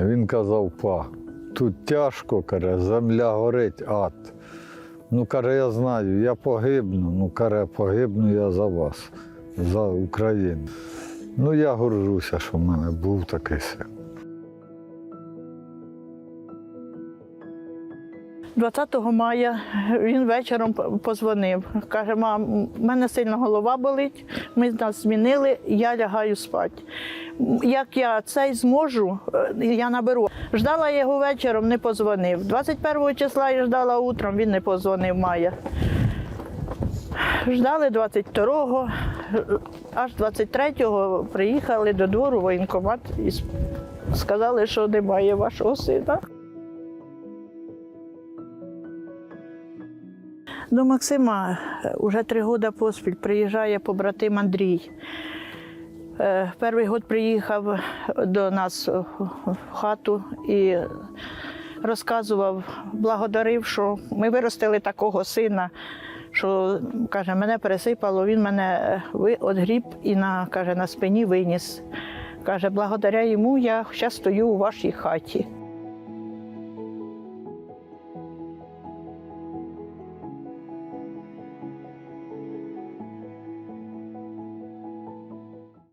Він казав, па, тут тяжко, каже, земля горить, ад. Ну, каже, я знаю, я погибну. Ну, каже, погибну я за вас, за Україну. Ну, я горжуся, що в мене був такий син. 20 мая він вечором позвонив. Каже, мам, в мене сильно голова болить, ми нас змінили, я лягаю спати. Як я цей зможу, е, я наберу. Ждала його вечором, не позвонив. 21 числа я ждала утром, він не позвонив Майя. Ждали 22-го, е, аж 23-го приїхали до двору воєнкомат і сказали, що немає вашого сина. До Максима вже три роки поспіль приїжджає побратим Андрій. Е, Перший год приїхав до нас в хату і розказував, благодарив, що ми виростили такого сина, що каже, мене пересипало, він мене ви- одгріб і на, каже, на спині виніс. Каже, благодаря йому я зараз стою у вашій хаті.